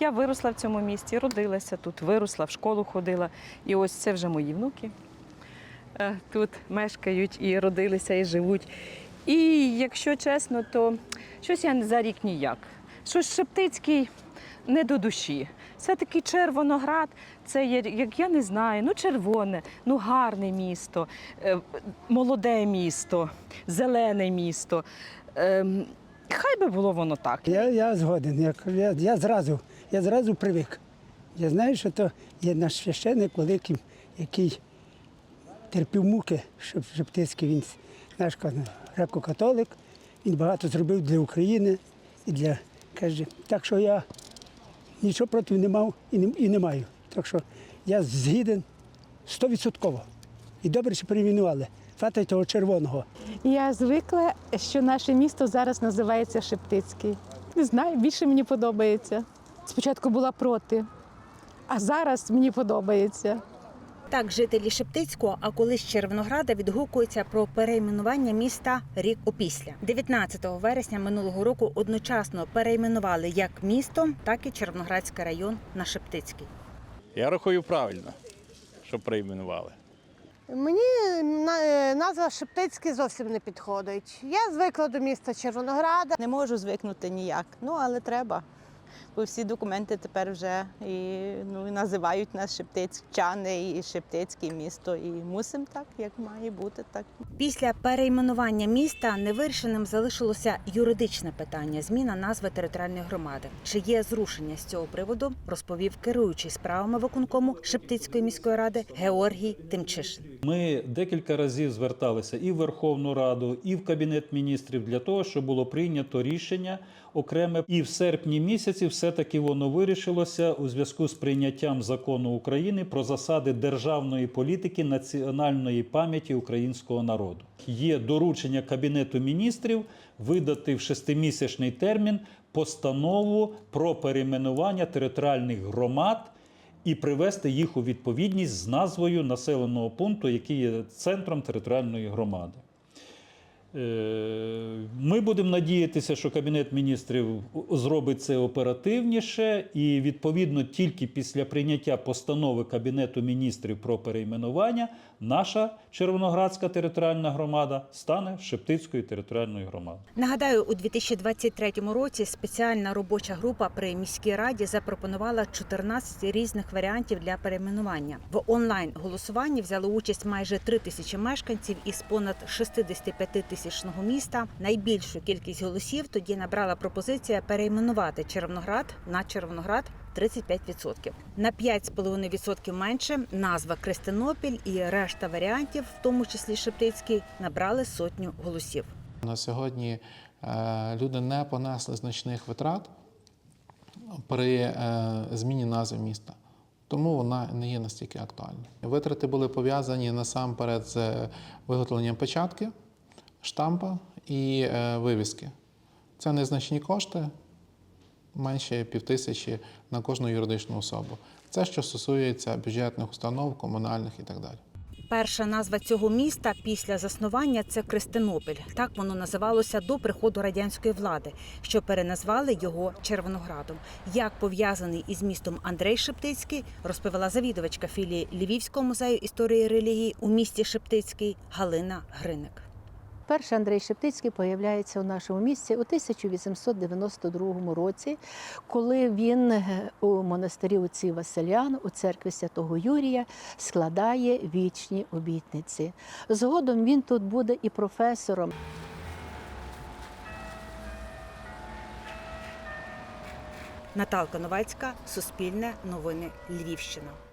Я виросла в цьому місті, родилася тут, виросла, в школу ходила. І ось це вже мої внуки. Е, Тут мешкають і родилися, і живуть. І якщо чесно, то щось я за рік ніяк. Щось Шептицький не до душі. Все-таки Червоноград, це як я не знаю, ну червоне, ну гарне місто, е, молоде місто, зелене місто. Ем, Хай би було воно так. Я, я згоден. Я, я, зразу, я зразу привик. Я знаю, що то є наш священник великий, який терпів муки, щоб Шептицький, він наш греко-католик, він багато зробив для України і для каже. Так що я нічого проти не мав і не, і не маю. Так що я згіден стовідсотково. І добре, що перейменували. Фатай того червоного. Я звикла, що наше місто зараз називається Шептицький. Не знаю, більше мені подобається. Спочатку була проти, а зараз мені подобається. Так, жителі Шептицького, а колись Червонограда відгукуються про перейменування міста рік опісля. 19 вересня минулого року одночасно перейменували як місто, так і Червоноградський район на Шептицький. Я рахую правильно, що перейменували. Мені е, назва Шептицький зовсім не підходить. Я звикла до міста Червонограда. Не можу звикнути ніяк, ну але треба. Бо всі документи тепер вже і, ну, називають нас шептицьчани і шептицьке місто. І мусимо так, як має бути, так. Після перейменування міста невирішеним залишилося юридичне питання зміна назви територіальної громади. Чи є зрушення з цього приводу, розповів керуючий справами виконкому Шептицької міської ради Георгій Тимчишин. Ми декілька разів зверталися і в Верховну Раду, і в Кабінет міністрів для того, щоб було прийнято рішення окреме. І в серпні місяці все-таки воно вирішилося у зв'язку з прийняттям закону України про засади державної політики національної пам'яті українського народу. Є доручення Кабінету міністрів видати в шестимісячний термін постанову про перейменування територіальних громад і привести їх у відповідність з назвою населеного пункту, який є центром територіальної громади. Е, Ми будемо надіятися, що Кабінет міністрів зробить це оперативніше, і відповідно тільки після прийняття постанови Кабінету міністрів про перейменування наша Червоноградська територіальна громада стане Шептицькою територіальною громадою. Нагадаю, у 2023 році спеціальна робоча група при міській раді запропонувала 14 різних варіантів для перейменування. В онлайн голосуванні взяли участь майже 3 тисячі мешканців із понад 65 тисячного міста. Найбільшу кількість голосів тоді набрала пропозиція перейменувати Червоноград на Червоноград. 35%. На 5,5% менше назва Кристинопіль і решта варіантів, в тому числі Шептицький, набрали сотню голосів. На сьогодні е, люди не понесли значних витрат при е, зміні назви міста. Тому вона не є настільки актуальною. Витрати були пов'язані насамперед з е, виготовленням печатки, штампа і е, вивіски. Це незначні кошти, менше півтисячі на кожну юридичну особу. Це що стосується бюджетних установ, комунальних і так далі. Перша назва цього міста після заснування це Кристинопіль. Так воно називалося до приходу радянської влади, що переназвали його Червоноградом. Як пов'язаний із містом Андрей Шептицький, розповіла завідувачка філії Львівського музею історії релігії у місті Шептицький Галина Гриник. Перший Андрей Шептицький появляється у нашому місті у 1892 році, коли він е, у монастирі отців Василян у церкві святого Юрія складає вічні обітниці. Згодом він тут буде і професором. Наталка Новацька, Суспільне новини Львівщина.